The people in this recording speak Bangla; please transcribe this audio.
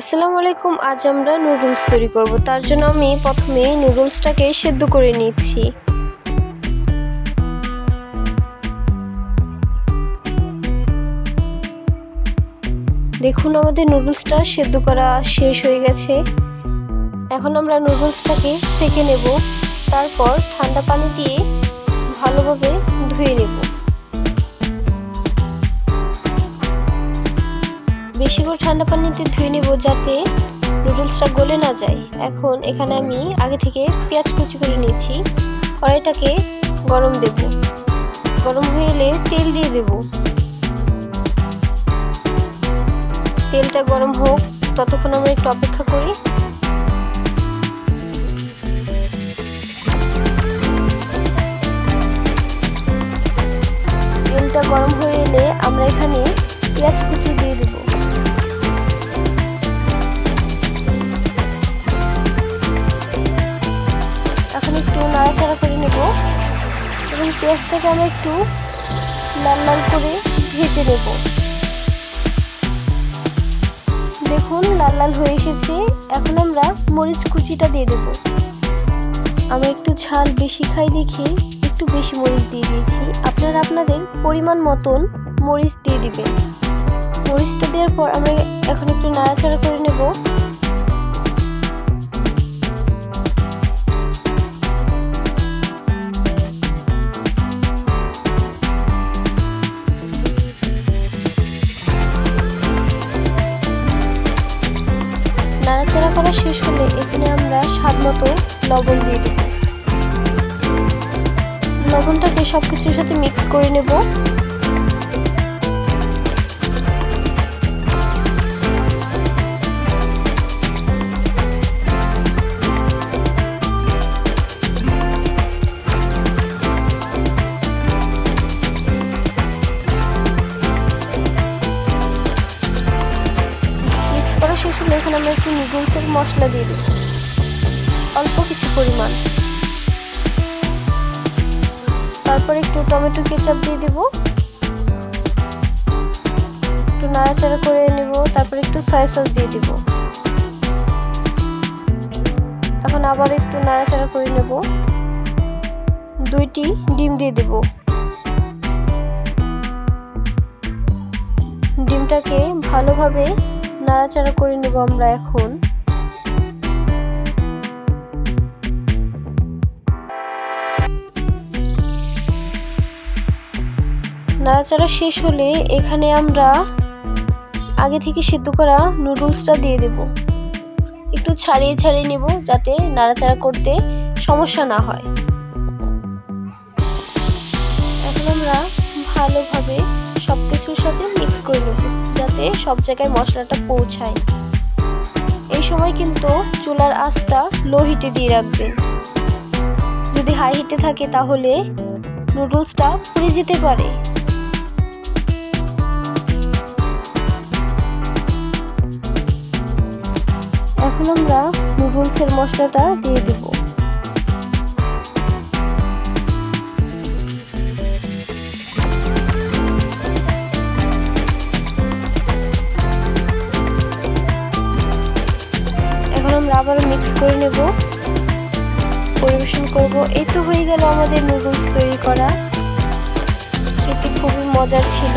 আসসালামু আলাইকুম, আজ আমরা নুডলস তৈরি করব। তার জন্য আমি প্রথমে নুডলসটাকে সেদ্ধ করে নিচ্ছি। দেখুন, আমাদের নুডলসটা সেদ্ধ করা শেষ হয়ে গেছে। এখন আমরা নুডলসটাকে সেকে নেব। তারপর ঠান্ডা পানি দিয়ে ভালোভাবে ধুয়ে নেব। বেশি করে ঠান্ডা পানিতে ধুয়ে নেব যাতে নুডলসটা গলে না যায়। এখন এখানে আমি আগে থেকে পেঁয়াজ কুচি করে নিয়েছি। কড়াইটাকে গরম দেব। গরম হয়ে এলে তেল দিয়ে দেব। তেলটা গরম হোক, ততক্ষণ আমরা একটু অপেক্ষা করি। তেলটা গরম হয়ে এলে আমরা এখানে পেঁয়াজ কুচি দিয়ে নাড়াচাড়া করে নেব। এবং পেঁয়াজটাকে আমরা একটু লাল লাল করে ভেজে নেব। দেখুন, লাল লাল হয়ে এসেছে। এখন আমরা মরিচ কুচিটা দিয়ে দেব। আমি একটু ঝাল বেশি খাই দেখে একটু বেশি মরিচ দিয়ে দিয়েছি। আপনারা আপনাদের পরিমাণ মতন মরিচ দিয়ে দিবেন। মরিচটা দেওয়ার পর আমরা এখন একটু নাড়াচাড়া করে নেব। নাড়াচাড়া করা শেষ হলে এখানে আমরা স্বাদ মতো লবণ দিয়ে দেব। লবণটাকে সব কিছুর সাথে মিক্স করে নেব। করা শেষ হলে এখানে আমরা একটু নুডলসের মশলা দিয়ে দেব। অল্প কিছু পরিমাণ। তারপর একটু টমেটো কেচাপ দিয়ে দেব। একটু নাড়াচাড়া করে নেব, তারপর একটু সয়া সস দিয়ে দেব। এখন আবার একটু নাড়াচাড়া করে নেব। দুইটি ডিম দিয়ে দেব। ডিমটাকে ভালোভাবে নাড়াচাড়া করে নেব আমরা এখন। নাড়াচাড়া শেষ হলে এখানে আমরা আগে থেকে সেদ্ধ করা নুডলসটা দিয়ে দেব। একটু ছাড়িয়ে ছাড়িয়ে নেব যাতে নাড়াচাড়া করতে সমস্যা না হয়। এখন আমরা ভালোভাবে সব কিছুর সাথে মিক্স করে নেব, যাতে সব জায়গায় মশলাটা পৌঁছায়। এই সময় কিন্তু চুলার আঁচটা লো হিটে দিয়ে রাখবেন। যদি হাই হিটে থাকে তাহলে নুডলসটা পুড়ে যেতে পারে। এখন আমরা নুডলসের মশলাটা দিয়ে দেব। আমরা মিক্স করে নেব, পরিবেশন করব। এই তো হয়ে গেল আমাদের নুডলস তৈরি করা। খেতে খুবই মজার ছিল।